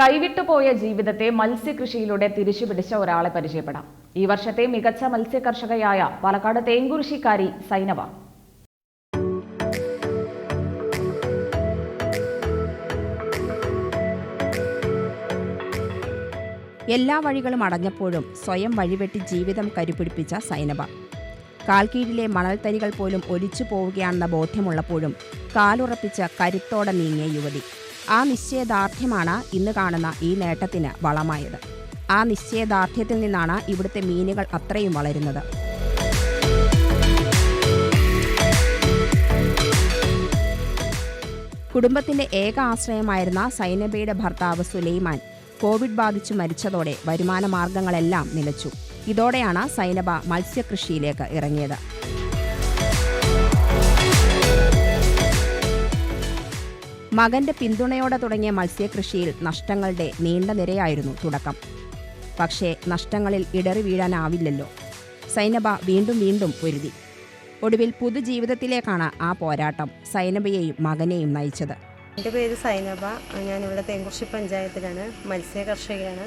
കൈവിട്ടുപോയ ജീവിതത്തെ മത്സ്യകൃഷിയിലൂടെ തിരിച്ചു പിടിച്ച ഒരാളെ പരിചയപ്പെടാം. ഈ വർഷത്തെ മികച്ച മത്സ്യകർഷകയായ പാലക്കാട് തേങ്കുറിശിക്കാരി സൈനവ. എല്ലാ വഴികളും അടഞ്ഞപ്പോഴും സ്വയം വഴിവെട്ടി ജീവിതം കരുപിടിപ്പിച്ച സൈനബ കാൽക്കീഴിലെ മണൽത്തരികൾ പോലും ഒലിച്ചു പോവുകയാണെന്ന ബോധ്യമുള്ളപ്പോഴും കാലുറപ്പിച്ച കരുത്തോടെ നീങ്ങിയ യുവതി. ആ നിശ്ചയദാർഢ്യമാണ് ഇന്ന് കാണുന്ന ഈ നേട്ടത്തിന് വളമായത്. ആ നിശ്ചയദാർഢ്യത്തിൽ നിന്നാണ് ഇവിടുത്തെ മീനുകൾ അത്രയും വളരുന്നത്. കുടുംബത്തിന്റെ ഏക ആശ്രയമായിരുന്ന സൈനബയുടെ ഭർത്താവ് സുലൈമാൻ കോവിഡ് ബാധിച്ചു മരിച്ചതോടെ വരുമാന മാർഗങ്ങളെല്ലാം നിലച്ചു. ഇതോടെയാണ് സൈനബ മത്സ്യകൃഷിയിലേക്ക് ഇറങ്ങിയത്. മകന്റെ പിന്തുണയോടെ തുടങ്ങിയ മത്സ്യകൃഷിയിൽ നഷ്ടങ്ങളുടെ നീണ്ട നിരയായിരുന്നു തുടക്കം. പക്ഷേ നഷ്ടങ്ങളിൽ ഇടറി വീഴാനാവില്ലല്ലോ. സൈനബ വീണ്ടും വീണ്ടും പൊരുതി. ഒടുവിൽ പുതുജീവിതത്തിലേക്കാണ് ആ പോരാട്ടം സൈനബയെയും മകനെയും നയിച്ചത്. എന്റെ പേര് സൈനബ. ഞാനിവിടെ തേങ്കുറിശി പഞ്ചായത്തിലാണ്. മത്സ്യ കർഷകയാണ്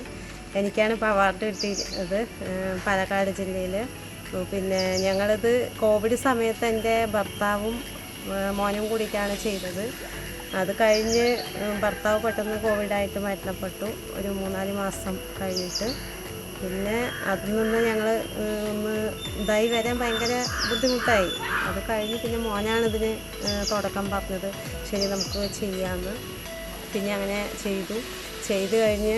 എനിക്കാണ് ഇപ്പോൾ അവാർഡ് കിട്ടിയത് പാലക്കാട് ജില്ലയിൽ പിന്നെ ഞങ്ങളിത് കോവിഡ് സമയത്ത് എന്റെ ഭർത്താവും മോനും കൂടിയിട്ടാണ് ചെയ്തത്. അത് കഴിഞ്ഞ് ഭർത്താവ് പെട്ടെന്ന് കോവിഡായിട്ട് മരണപ്പെട്ടു. ഒരു മൂന്നാൽ മാസം കഴിഞ്ഞിട്ട്. പിന്നെ അതിൽ നിന്ന് ഞങ്ങൾ ഒന്ന് ഇതായി വരാൻ ഭയങ്കര ബുദ്ധിമുട്ടായി. അത് കഴിഞ്ഞ് പിന്നെ മോനാണ് ഇതിന് തുടക്കം പറഞ്ഞത്. ശരി നമുക്ക് ചെയ്യാമെന്ന് പിന്നെ അങ്ങനെ ചെയ്തു. ചെയ്ത് കഴിഞ്ഞ്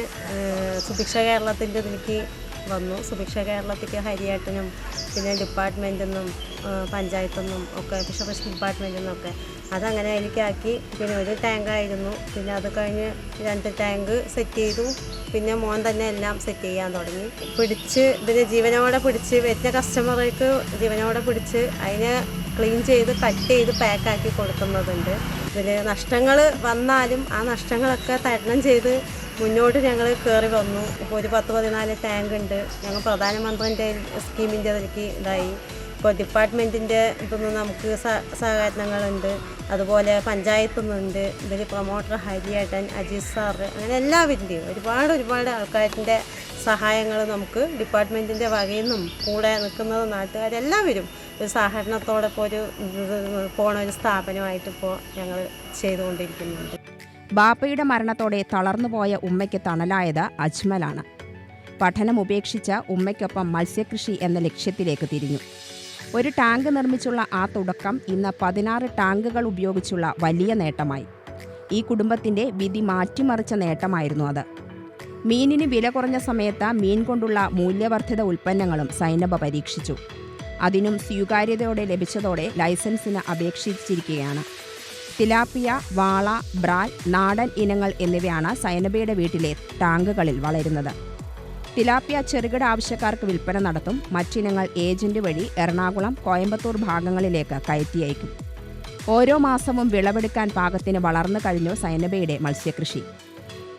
സുഭിക്ഷ കേരളത്തിന്റെ ഇതിലേക്ക് വന്നു. സുഭിക്ഷ കേരളത്തിലേക്ക് ഹരിയേട്ടനും പിന്നെ ഡിപ്പാർട്ട്മെന്റിൽ നിന്നും പഞ്ചായത്തിൽ നിന്നും ഒക്കെ ഫിഷറീസ് ഡിപ്പാർട്ട്മെന്റിൽ നിന്നൊക്കെ അതങ്ങനെ അതിലേക്കാക്കി പിന്നെ ഒരു ടാങ്കായിരുന്നു പിന്നെ അത് കഴിഞ്ഞ് രണ്ട് ടാങ്ക് സെറ്റ് ചെയ്തു. പിന്നെ മോൻ തന്നെ എല്ലാം സെറ്റ് ചെയ്യാൻ തുടങ്ങി. പിടിച്ച് ഇതിനെ ജീവനോടെ പിടിച്ച് വരുന്ന കസ്റ്റമർക്ക് ജീവനോടെ പിടിച്ച് അതിനെ ക്ലീൻ ചെയ്ത് കട്ട് ചെയ്ത് പാക്കാക്കി കൊടുക്കുന്നതുണ്ട്. ഇതിൽ നഷ്ടങ്ങൾ വന്നാലും ആ നഷ്ടങ്ങളൊക്കെ തരണം ചെയ്ത് മുന്നോട്ട് ഞങ്ങൾ കയറി വന്നു. ഇപ്പോൾ ഒരു പത്ത് പതിനാല് ടാങ്ക് ഉണ്ട്. ഞങ്ങൾ പ്രധാനമന്ത്രിന്റെ സ്കീമിന്റെ അതിലേക്ക് ഇതായി. ഇപ്പോൾ ഡിപ്പാർട്ട്മെന്റിന്റെ ഇതൊന്നും നമുക്ക് സഹകരണങ്ങളുണ്ട്. അതുപോലെ പഞ്ചായത്തു നിന്നുണ്ട് ഇതിൽ പ്രൊമോട്ടർ ഹരിയേട്ടൻ അജീസ് സാർ അങ്ങനെ എല്ലാവരുടെയും ഒരുപാട് ഒരുപാട് ആൾക്കാരുടെ സഹായങ്ങൾ നമുക്ക് ഡിപ്പാർട്ട്മെന്റിന്റെ വകയിൽ നിന്നും കൂടെ നിൽക്കുന്നത് നാട്ടുകാരെല്ലാവരും ഒരു സഹകരണത്തോടെ ഇപ്പോൾ ഒരു പോണ ഒരു സ്ഥാപനമായിട്ട് ഇപ്പോൾ ഞങ്ങൾ ചെയ്തുകൊണ്ടിരിക്കുന്നുണ്ട്. ബാപ്പയുടെ മരണത്തോടെ തളർന്നുപോയ ഉമ്മയ്ക്ക് തണലായത് അജ്മലാണ്. പഠനം ഉപേക്ഷിച്ച ഉമ്മയ്ക്കൊപ്പം മത്സ്യകൃഷി എന്ന ലക്ഷ്യത്തിലേക്ക് തിരിഞ്ഞു. ഒരു ടാങ്ക് നിർമ്മിച്ചുള്ള ആ തുടക്കം ഇന്ന് പതിനാറ് ടാങ്കുകൾ ഉപയോഗിച്ചുള്ള വലിയ നേട്ടമായി. ഈ കുടുംബത്തിന്റെ വിധി മാറ്റിമറിച്ച നേട്ടമായിരുന്നു അത്. മീനിന് വില കുറഞ്ഞ സമയത്ത് മീൻ കൊണ്ടുള്ള മൂല്യവർദ്ധിത ഉൽപ്പന്നങ്ങളും സൈനബ പരീക്ഷിച്ചു. അതിനും സ്വീകാര്യതയോടെ ലഭിച്ചതോടെ ലൈസൻസിന് അപേക്ഷിച്ചിരിക്കുകയാണ്. തിലാപ്പിയ വാള ബ്രാൽ നാടൻ ഇനങ്ങൾ എന്നിവയാണ് സൈനബയുടെ വീട്ടിലെ ടാങ്കുകളിൽ വളരുന്നത്. തിലാപ്പിയ ചെറുകിട ആവശ്യക്കാർക്ക് വിൽപ്പന നടത്തും മറ്റിനങ്ങൾ ഏജന്റ് വഴി എറണാകുളം കോയമ്പത്തൂർ ഭാഗങ്ങളിലേക്ക് കയറ്റി അയക്കും. ഓരോ മാസവും വിളവെടുക്കാൻ പാകത്തിന് വളർന്നു കഴിഞ്ഞു സൈനബയുടെ മത്സ്യകൃഷി.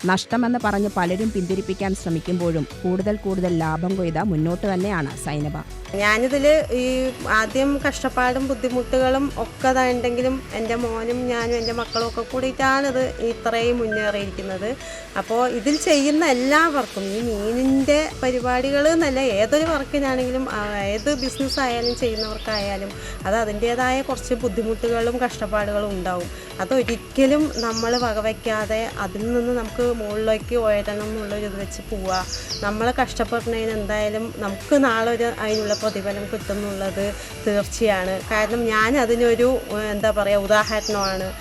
നഷ്ടമെന്ന് പറഞ്ഞ് പലരും പിന്തിരിപ്പിക്കാൻ ശ്രമിക്കുമ്പോഴും കൂടുതൽ കൂടുതൽ ലാഭം കൊയ്ത മുന്നോട്ട് തന്നെയാണ് സൈനബ. ഞാനിതിൽ ഈ ആദ്യം കഷ്ടപ്പാടും ബുദ്ധിമുട്ടുകളും ഒക്കെ ഉണ്ടെങ്കിലും എന്റെ മോനും ഞാനും എന്റെ മക്കളും ഒക്കെ കൂടിയിട്ടാണ് ഇത് ഇത്രയും മുന്നേറിയിരിക്കുന്നത്. അപ്പോൾ ഇതിൽ ചെയ്യുന്ന എല്ലാവർക്കും ഈ മീനിന്റെ പരിപാടികൾ എന്നല്ല ഏതൊരു വർക്കിനാണെങ്കിലും ഏത് ബിസിനസ് ആയാലും ചെയ്യുന്നവർക്കായാലും അത് അതിന്റേതായ കുറച്ച് ബുദ്ധിമുട്ടുകളും കഷ്ടപ്പാടുകളും ഉണ്ടാവും. അതൊരിക്കലും നമ്മൾ വകവയ്ക്കാതെ അതിൽ നിന്ന് നമുക്ക് മുകളിലേക്ക് ഉയരണം എന്നുള്ളൊരു ഇത് വെച്ച് പോവുക. നമ്മൾ കഷ്ടപ്പെടുന്നതിന് എന്തായാലും നമുക്ക് നാളെ ഒരു അതിനുള്ള പ്രതിഫലം കിട്ടും എന്നുള്ളത് തീർച്ചയാണ്. കാരണം ഞാൻ അതിനൊരു എന്താ പറയുക ഉദാഹരണമാണ്.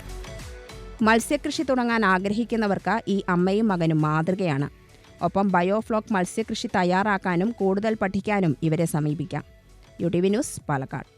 മത്സ്യകൃഷി തുടങ്ങാൻ ആഗ്രഹിക്കുന്നവർക്ക് ഈ അമ്മയും മകനും മാതൃകയാണ്. ഒപ്പം ബയോഫ്ലോക്ക് മത്സ്യകൃഷി തയ്യാറാക്കാനും കൂടുതൽ പഠിക്കാനും ഇവരെ സമീപിക്കാം. U T V news Palakkad.